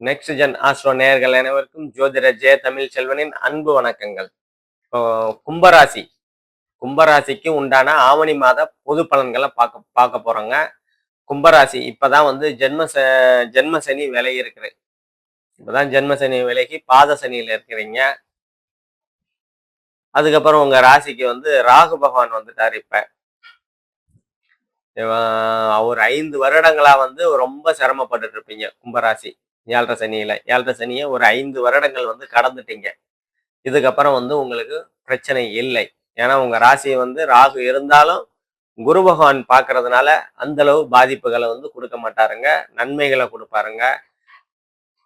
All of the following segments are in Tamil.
நெக்ஸ்ட் ஜென் ஆஸ்ட்ரோ நேயர்கள் அனைவருக்கும் ஜோதிட ஜெய தமிழ் செல்வனின் அன்பு வணக்கங்கள். இப்போ கும்பராசி. கும்பராசிக்கு உண்டான ஆவணி மாத பொது பலன்களை பார்க்க பார்க்க போறோங்க. கும்பராசி இப்பதான் வந்து ஜென்ம ச ஜென்ம சனி விலகி இருக்குது இப்பதான் ஜென்ம சனி விலகி பாத சனியில இருக்கிறீங்க. அதுக்கப்புறம் உங்க ராசிக்கு வந்து ராகு பகவான் வந்துட்டார் இப்ப. அவர் ஒரு ஐந்து வருடங்களா வந்து ரொம்ப சிரமப்பட்டு இருப்பீங்க கும்பராசி. ஏழரை சனியில். ஏழரை சனியை ஒரு ஐந்து வருடங்கள் வந்து கடந்துட்டீங்க. இதுக்கப்புறம் வந்து உங்களுக்கு பிரச்சனை இல்லை. ஏன்னா உங்கள் ராசியை வந்து ராகு இருந்தாலும் குரு பகவான் பார்க்கறதுனால அந்தளவு பாதிப்புகளை வந்து கொடுக்க மாட்டாருங்க. நன்மைகளை கொடுப்பாருங்க.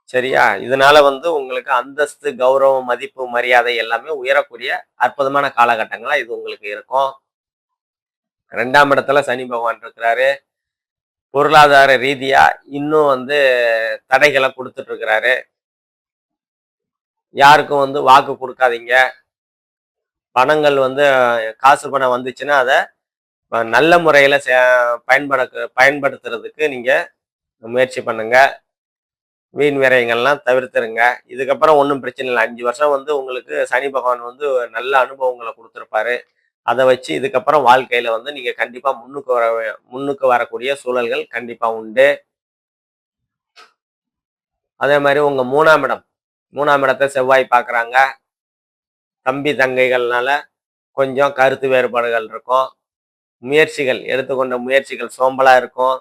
சரியா? இதனால வந்து உங்களுக்கு அந்தஸ்து கௌரவம் மதிப்பு மரியாதை எல்லாமே உயரக்கூடிய அற்புதமான காலகட்டங்களா இது உங்களுக்கு இருக்கும். ரெண்டாம் இடத்துல சனி பகவான் இருக்கிறாரு. பொருளாதார ரீதியா இன்னும் வந்து தடைகளை கொடுத்துட்டு இருக்கிறாரு யாருக்கும் வந்து வாக்கு கொடுக்காதீங்க. பணங்கள் வந்து காசு பணம் வந்துச்சுன்னா அதை நல்ல முறையில் பயன்பட பயன்படுத்துறதுக்கு நீங்கள் முயற்சி பண்ணுங்க. வீண் விரயங்கள்லாம் தவிர்த்துருங்க. இதுக்கப்புறம் ஒன்றும் பிரச்சனை இல்லை. அஞ்சு வருஷம் வந்து உங்களுக்கு சனி பகவான் வந்து நல்ல அனுபவங்களை கொடுத்துருப்பாரு. அதை வச்சு இதுக்கப்புறம் வாழ்க்கையில வந்து நீங்க கண்டிப்பா முன்னுக்கு வர முன்னுக்கு வரக்கூடிய சூழல்கள் கண்டிப்பா உண்டு. அதே மாதிரி உங்க மூணாம் இடம். மூணாம் இடத்தை செவ்வாய் பார்க்குறாங்க. தம்பி தங்கைகள்னால கொஞ்சம் கருத்து வேறுபாடுகள் இருக்கும். முயற்சிகள் எடுத்துக்கொண்ட முயற்சிகள் சோம்பலா இருக்கும்.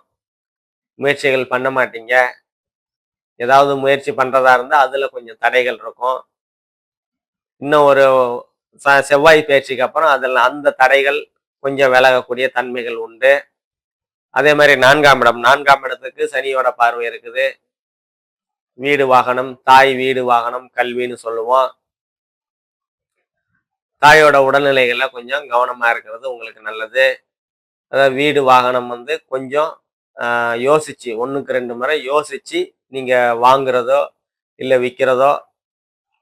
முயற்சிகள் பண்ண மாட்டீங்க. ஏதாவது முயற்சி பண்றதா இருந்தால் அதுல கொஞ்சம் தடைகள் இருக்கும். இன்னும் ஒரு செவ்வாய் பயிற்சிக்கு அப்புறம் அதில் அந்த தடைகள் கொஞ்சம் விலகக்கூடிய தன்மைகள் உண்டு. அதே மாதிரி நான்காம் இடம். நான்காம் இடத்துக்கு சனியோட பார்வை இருக்குது. வீடு வாகனம் தாய் வீடு வாகனம் கல்வின்னு சொல்லுவோம். தாயோட உடல்நிலைகளில் கொஞ்சம் கவனமாக இருக்கிறது உங்களுக்கு நல்லது. அதாவது வீடு வாகனம் வந்து கொஞ்சம் யோசிச்சு ஒன்றுக்கு ரெண்டு முறை யோசிச்சு நீங்கள் வாங்குறதோ இல்லை விற்கிறதோ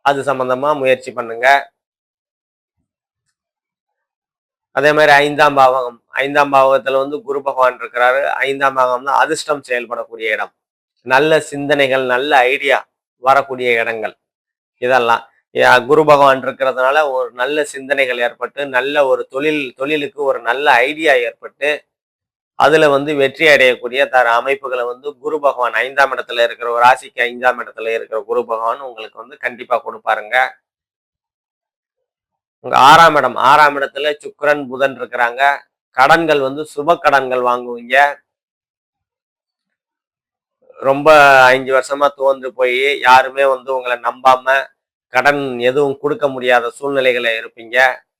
அது சம்மந்தமாக முயற்சி பண்ணுங்கள் அதே மாதிரி ஐந்தாம் பாவகம். ஐந்தாம் பாவகத்துல வந்து குரு பகவான் இருக்கிறாரு. ஐந்தாம் பாவகம் தான் அதிர்ஷ்டம் செயல்படக்கூடிய இடம். நல்ல சிந்தனைகள் நல்ல ஐடியா வரக்கூடிய இடங்கள். இதெல்லாம். குரு பகவான் இருக்கிறதுனால ஒரு நல்ல சிந்தனைகள் ஏற்பட்டு நல்ல ஒரு தொழில் தொழிலுக்கு ஒரு நல்ல ஐடியா ஏற்பட்டு அதுல வந்து வெற்றி அடையக்கூடிய தர அமைப்புகளை வந்து குரு பகவான் ஐந்தாம் இடத்துல இருக்கிற ஒரு ராசிக்கு ஐந்தாம் இடத்துல இருக்கிற குரு பகவான் உங்களுக்கு வந்து கண்டிப்பா கொடுப்பாருங்க. உங்க ஆறாம் இடம். ஆறாம் இடத்துல சுக்கரன் புதன் இருக்கிறாங்க. கடன்கள் வந்து சுப கடன்கள் வாங்குவீங்க. ரொம்ப அஞ்சு வருஷமா தோந்து போய் யாருமே வந்து உங்களை நம்பாம கடன் எதுவும் கொடுக்க முடியாத சூழ்நிலைகளை இருப்பீங்க.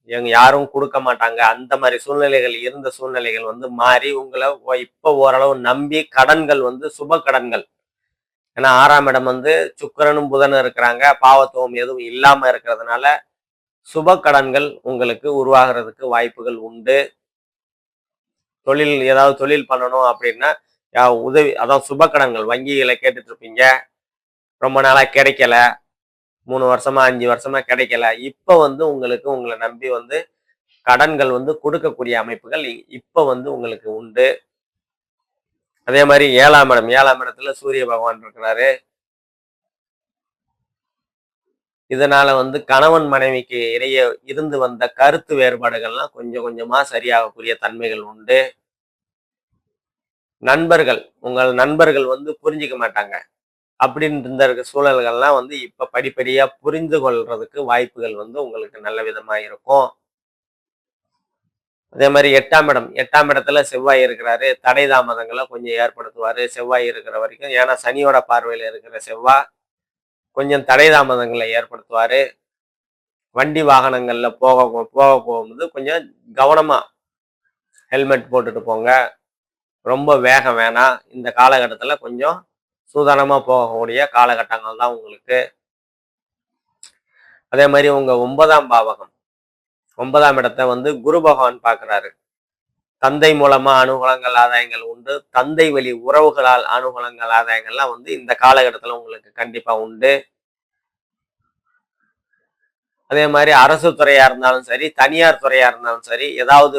எங்க யாரும் கொடுக்க மாட்டாங்க. அந்த மாதிரி சூழ்நிலைகள் இருந்த சூழ்நிலைகள் வந்து மாறி உங்களை இப்போ ஓரளவு நம்பி கடன்கள் வந்து சுப கடன்கள். ஏன்னா ஆறாம் இடம் வந்து சுக்கரனும் புதனும் இருக்கிறாங்க. பாவத்துவம் எதுவும் இல்லாம இருக்கிறதுனால சுப கடன்கள் உங்களுக்கு உருவாகிறதுக்கு வாய்ப்புகள் உண்டு. தொழில் ஏதாவது தொழில் பண்ணணும் அப்படின்னா உதவி அதான் சுப கடன்கள் வங்கிகளை கேட்டுட்டு இருப்பீங்க ரொம்ப நாளாக கிடைக்கல. மூணு வருஷமா அஞ்சு வருஷமா கிடைக்கல. இப்போ வந்து உங்களுக்கு உங்களை நம்பி வந்து கடன்கள் வந்து கொடுக்கக்கூடிய அமைப்புகள் இப்போ வந்து உங்களுக்கு உண்டு. அதே மாதிரி ஏழாம் இடம் ஏழாம் இடத்துல சூரிய பகவான் இருக்கிறாரு. இதனால வந்து கணவன் மனைவிக்கு இடையே இருந்து வந்த கருத்து வேறுபாடுகள்லாம் கொஞ்சம் கொஞ்சமா சரியாகக்கூடிய தன்மைகள் உண்டு. நண்பர்கள் உங்கள் நண்பர்கள் வந்து புரிஞ்சிக்க மாட்டாங்க. அப்படின்னு இருந்த சூழல்கள்லாம் வந்து இப்ப படிப்படியா புரிந்து கொள்றதுக்கு வாய்ப்புகள் வந்து உங்களுக்கு நல்ல விதமா இருக்கும். அதே மாதிரி எட்டாம் இடம் எட்டாம் இடத்துல செவ்வாய் இருக்கிறாரு. தடை தாமதங்களை கொஞ்சம் ஏற்படுத்துவாரு. செவ்வாய் இருக்கிற வரைக்கும் ஏன்னா சனியோட பார்வையில இருக்கிற செவ்வாய் கொஞ்சம் தடை தாமதங்களை ஏற்படுத்துவார். வண்டி வாகனங்களில் போக போக போகும்போது கொஞ்சம் கவனமாக ஹெல்மெட் போட்டுட்டு போங்க. ரொம்ப வேகம் வேணாம் இந்த காலகட்டத்தில் கொஞ்சம் சூதானமாக போகக்கூடிய காலகட்டங்கள் தான் உங்களுக்கு. அதே மாதிரி உங்கள் ஒன்பதாம் பாவகம். ஒன்பதாம் இடத்த வந்து குரு பகவான் பார்க்குறாரு. தந்தை மூலமாக அனுகூலங்கள் ஆதாயங்கள் உண்டு. தந்தை வழி உறவுகளால் அனுகூலங்கள் ஆதாயங்கள்லாம் வந்து இந்த காலகட்டத்தில் உங்களுக்கு கண்டிப்பாக உண்டு. அதே மாதிரி அரசு துறையா இருந்தாலும் சரி தனியார் துறையா இருந்தாலும் சரி ஏதாவது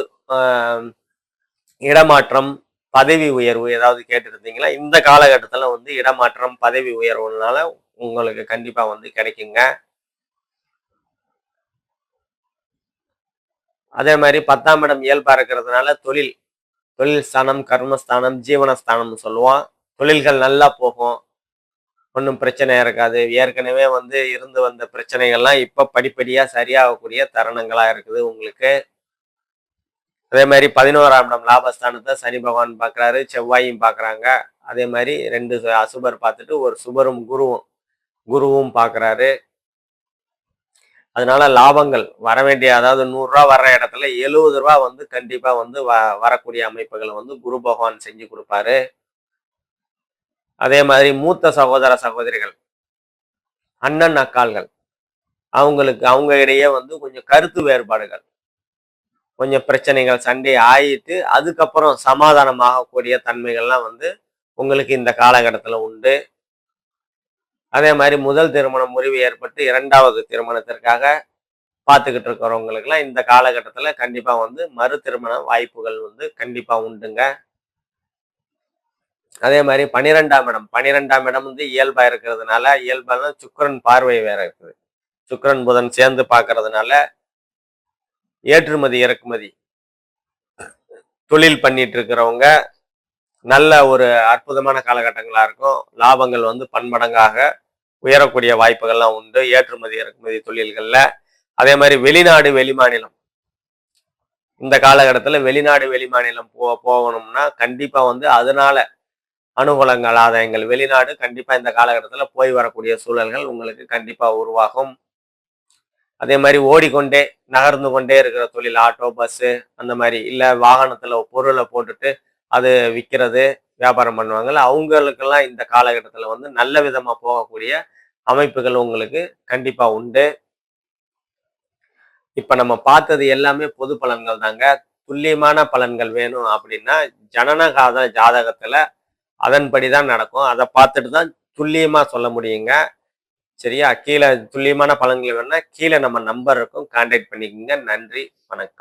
இடமாற்றம் பதவி உயர்வு ஏதாவது கேட்டுருந்தீங்களா? இந்த காலகட்டத்தில் வந்து இடமாற்றம் பதவி உயர்வுனால உங்களுக்கு கண்டிப்பா வந்து கிடைக்குங்க. அதே மாதிரி பத்தாம் இடம் இயல்பா இருக்கிறதுனால தொழில் தொழில் ஸ்தானம் கர்மஸ்தானம் ஜீவனஸ்தானம்னு சொல்லுவோம். தொழில்கள் நல்லா போகும். ஒன்றும் பிரச்சனை இருக்காது. ஏற்கனவே வந்து இருந்து வந்த பிரச்சனைகள்லாம் இப்போ படிப்படியாக சரியாகக்கூடிய தருணங்களாக இருக்குது உங்களுக்கு. அதே மாதிரி பதினோராம் இடம் லாபஸ்தானத்தை சனி பகவான் பார்க்குறாரு செவ்வாயும் பார்க்குறாங்க அதே மாதிரி ரெண்டு அசுபர் பார்த்துட்டு ஒரு சுபரும் குருவும் குருவும் பார்க்குறாரு அதனால லாபங்கள் வர வேண்டிய அதாவது நூறுரூவா வர்ற இடத்துல எழுபது ரூபா வந்து கண்டிப்பாக வந்து வ வரக்கூடிய அமைப்புகளை வந்து குரு பகவான் செஞ்சு கொடுப்பாரு. அதே மாதிரி மூத்த சகோதர சகோதரிகள் அண்ணன் அக்கால்கள் அவங்களுக்கு அவங்க இடையே வந்து கொஞ்சம் கருத்து வேறுபாடுகள் கொஞ்சம் பிரச்சனைகள் சண்டை ஆயிட்டு அதுக்கப்புறம் சமாதானமாகக்கூடிய தன்மைகள்லாம் வந்து உங்களுக்கு இந்த காலகட்டத்தில் உண்டு. அதே மாதிரி முதல் திருமணம் முறிவு ஏற்பட்டு இரண்டாவது திருமணத்திற்காக பார்த்துக்கிட்டு இருக்கிறவங்களுக்குலாம் இந்த காலகட்டத்தில் கண்டிப்பாக வந்து மறு திருமண வாய்ப்புகள் வந்து கண்டிப்பாக உண்டுங்க. அதே மாதிரி பனிரெண்டாம் இடம். பனிரெண்டாம் இடம் வந்து இயல்பா இருக்கிறதுனால இயல்பான சுக்கரன் பார்வை வேற இருக்குது. சுக்கரன் புதன் சேர்ந்து பார்க்கறதுனால ஏற்றுமதி இறக்குமதி. தொழில் பண்ணிட்டு இருக்கிறவங்க நல்ல ஒரு அற்புதமான காலகட்டங்களா இருக்கும். லாபங்கள் வந்து பன்மடங்காக உயரக்கூடிய வாய்ப்புகள்லாம் உண்டு. ஏற்றுமதி இறக்குமதி தொழில்கள்ல. அதே மாதிரி வெளிநாடு வெளிமாநிலம் இந்த காலகட்டத்தில் வெளிநாடு வெளிமாநிலம் போ போகணும்னா கண்டிப்பாக வந்து அதனால அனுகூலங்கள் ஆதாயங்கள் வெளிநாடு கண்டிப்பா இந்த காலகட்டத்தில் போய் வரக்கூடிய சூழல்கள் உங்களுக்கு கண்டிப்பா உருவாகும். அதே மாதிரி ஓடிக்கொண்டே நகர்ந்து கொண்டே இருக்கிற தொழில் ஆட்டோ பஸ்ஸு அந்த மாதிரி இல்லை வாகனத்தில் பொருளை போட்டுட்டு அது விற்கிறது வியாபாரம் பண்ணுவாங்கல்ல அவங்களுக்கெல்லாம் இந்த காலகட்டத்தில் வந்து நல்ல விதமாக போகக்கூடிய அமைப்புகள் உங்களுக்கு கண்டிப்பாக உண்டு. இப்போ நம்ம பார்த்தது எல்லாமே பொது பலன்கள் தாங்க. துல்லியமான பலன்கள் வேணும் அப்படின்னா ஜனனகாத ஜாதகத்தில் அதன்படி தான் நடக்கும். அதை பார்த்துட்டு தான் துல்லியமாக சொல்ல முடியுங்க. சரியா? கீழே துல்லியமான பலன்கள் வேணும்னா கீழே நம்ம நம்பர் இருக்கும் கான்டாக்ட் பண்ணிக்கோங்க. நன்றி. வணக்கம்.